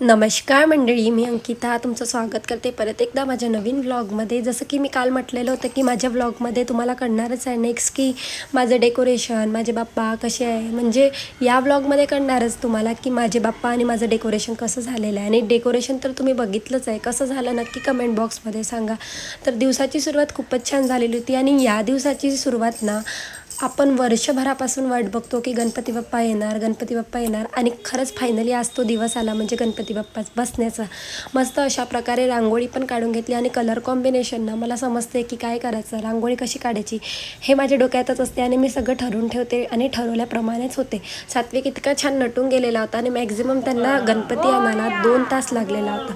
नमस्कार मंडळी मी अंकिता तुमचं स्वागत करते. परत एकदा माझ्या नवीन व्लॉगमध्ये जसं की मी काल म्हटलेलं होतं की माझ्या व्लॉगमध्ये तुम्हाला कळणारच आहे नेक्स्ट की माझं डेकोरेशन माझे बाप्पा कसे आहे? म्हणजे या व्लॉगमध्ये कळणारच तुम्हाला की माझे बाप्पा आणि माझं डेकोरेशन कसं झालेलं आहे. आणि डेकोरेशन तर तुम्ही बघितलंच आहे. कसं झालं नक्की कमेंट बॉक्समध्ये सांगा. तर दिवसाची सुरुवात खूपच छान झालेली होती. आणि या दिवसाची सुरुवात ना आपण वर्षभरापासून वाट बघतो की गणपती बाप्पा येणार गणपती बाप्पा येणार आणि खरंच फायनली आज तो दिवस आला म्हणजे गणपती बाप्पा बसण्याचा. मस्त अशा प्रकारे रांगोळी पण काढून घेतली आणि कलर कॉम्बिनेशननं मला समजते की काय करायचं रांगोळी कशी काढायची हे माझ्या डोक्यातच असते आणि मी सगळं ठरवून ठेवते आणि ठरवल्याप्रमाणेच होते. सात्विक इतका छान नटून गेलेला होता आणि मॅक्झिमम त्यांना गणपती आणायला दोन तास लागलेला होता.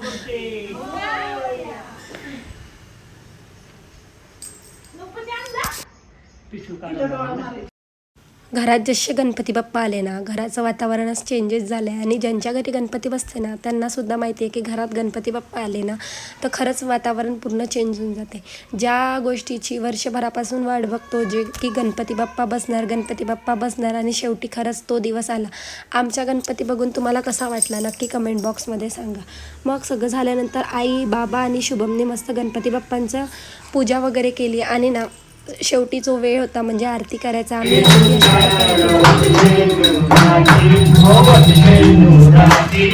घरात जसे गणपती बाप्पा आले ना घराचं वातावरणच चेंजेस झालं आहे आणि ज्यांच्या घरी गणपती बसते ना त्यांनासुद्धा माहिती आहे की घरात गणपती बाप्पा आले ना तर खरंच वातावरण पूर्ण चेंज होऊन जाते. ज्या गोष्टीची वर्षभरापासून वाट बघतो जे की गणपती बाप्पा बसणार गणपती बाप्पा बसणार आणि शेवटी खरंच तो दिवस आला. आमचा गणपती बघून तुम्हाला कसा वाटला? नक्की कमेंट बॉक्समध्ये सांगा. मग सगळं झाल्यानंतर आई बाबा आणि शुभमने मस्त गणपती बाप्पांचं पूजा वगैरे केली. आणि ना शेवटी जो वेळ होता म्हणजे आरती करायचा आम्ही. हो, आरती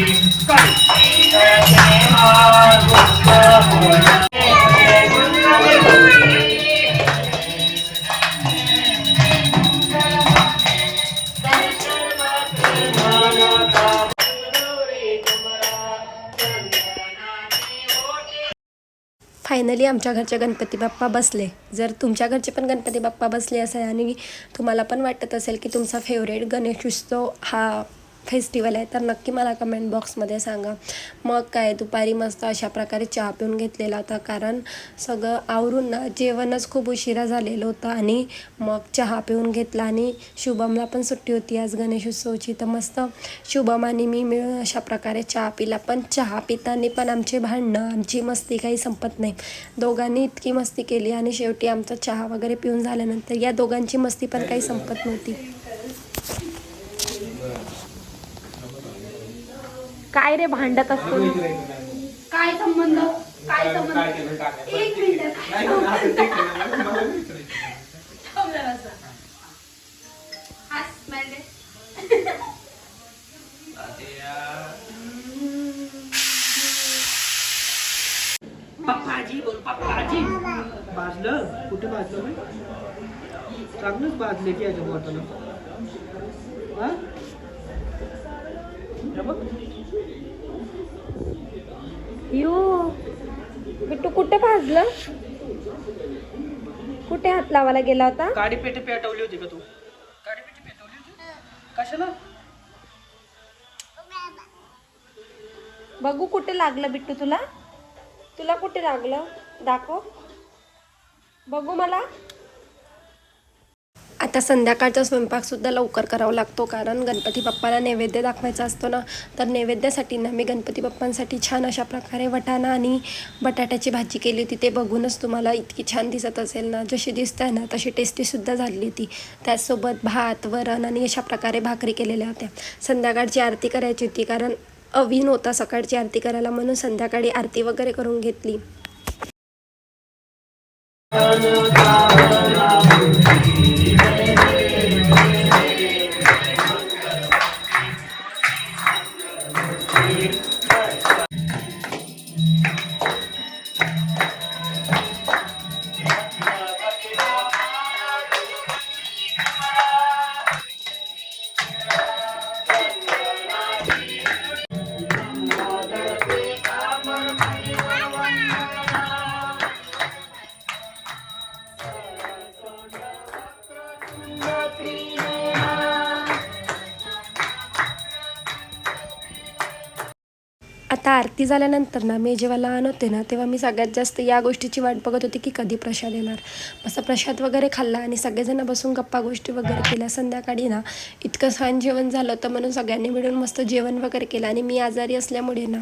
फायनली आमच्या घरचे गणपती बाप्पा बसले. जर तुमच्या घरचे पण गणपती बाप्पा बसले असेल आणि तुम्हाला पण वाटत असेल की तुमचा फेवरेट गणेश उत्सव हा फेस्टिवल आहे तर नक्की मला कमेंट बॉक्समध्ये सांगा. मग काय दुपारी मस्त अशा प्रकारे चहा पिऊन घेतलेला होता कारण सगळं आवरून ना जेवणच खूप उशिरा झालेलं होतं आणि मग चहा पिऊन घेतला आणि शुभमला पण सुट्टी होती आज गणेश उत्सवची तर मस्त शुभम आणि मी मिळून अशा प्रकारे चहा पिला. पण चहा पिताना पण आमचे भांडणं आमची मस्ती काही संपत नाही. दोघांनी इतकी मस्ती केली आणि शेवटी आमचा चहा वगैरे पिऊन झाल्यानंतर या दोघांची मस्ती पण काही संपत नव्हती. काय रे भांडत असतो काय संबंध? काय संबंध? एक मिनिट काय. पप्पाजी बोल पप्पाजी. भाजलं कुठे भाजलं मी चांगलंच भाजले की याच्या बोटाला हा हे बघ यो बिट्टू कुठे भाजलं? कुठे हात लावायला गेला होता? काडी पेटे पेटवली होती का तू? काडी पेटे पेटवली होती? कशाला? बघू कुठे लागलं बिट्टू तुला. तुला कुठे लागलं? दाखव. बघू मला. आता संध्याकाळचा स्वयंपाकसुद्धा लवकर करावा लागतो कारण गणपती बाप्पाला नैवेद्य दाखवायचा असतो ना तर नैवेद्यासाठी ना मी गणपती बाप्पांसाठी छान अशा प्रकारे वटाणा आणि बटाट्याची भाजी केली होती. ते बघूनच तुम्हाला इतकी छान दिसत असेल ना जशी दिसत आहे ना तशी टेस्टीसुद्धा झाली होती. त्याचसोबत भात वरण आणि अशा प्रकारे भाकरी केलेल्या होत्या. संध्याकाळची आरती करायची होती कारण अवीन होता सकाळची आरती करायला म्हणून संध्याकाळी आरती वगैरे करून घेतली. आता आरती झाल्यानंतर ना मी जेव्हा लहान होते ना तेव्हा मी सगळ्यात जास्त या गोष्टीची वाट बघत होती की कधी प्रसाद येणार. मस्त प्रसाद वगैरे खाल्ला आणि सगळेजण बसून गप्पा गोष्टी वगैरे केल्या. संध्याकाळी ना इतकं छान जेवण झालं होतं म्हणून सगळ्यांनी मिळून मस्त जेवण वगैरे केलं आणि मी आजारी असल्यामुळे ना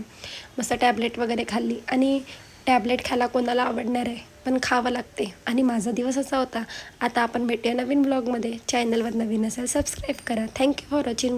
मस्त टॅबलेट वगैरे खाल्ली. आणि टॅबलेट खायला कोणाला आवडणार आहे पण खावं लागते. आणि माझा दिवस असा होता. आता आपण भेटूया नवीन ब्लॉगमध्ये. चॅनलवर नवीन असेल सबस्क्राईब करा. Thank you for watching bye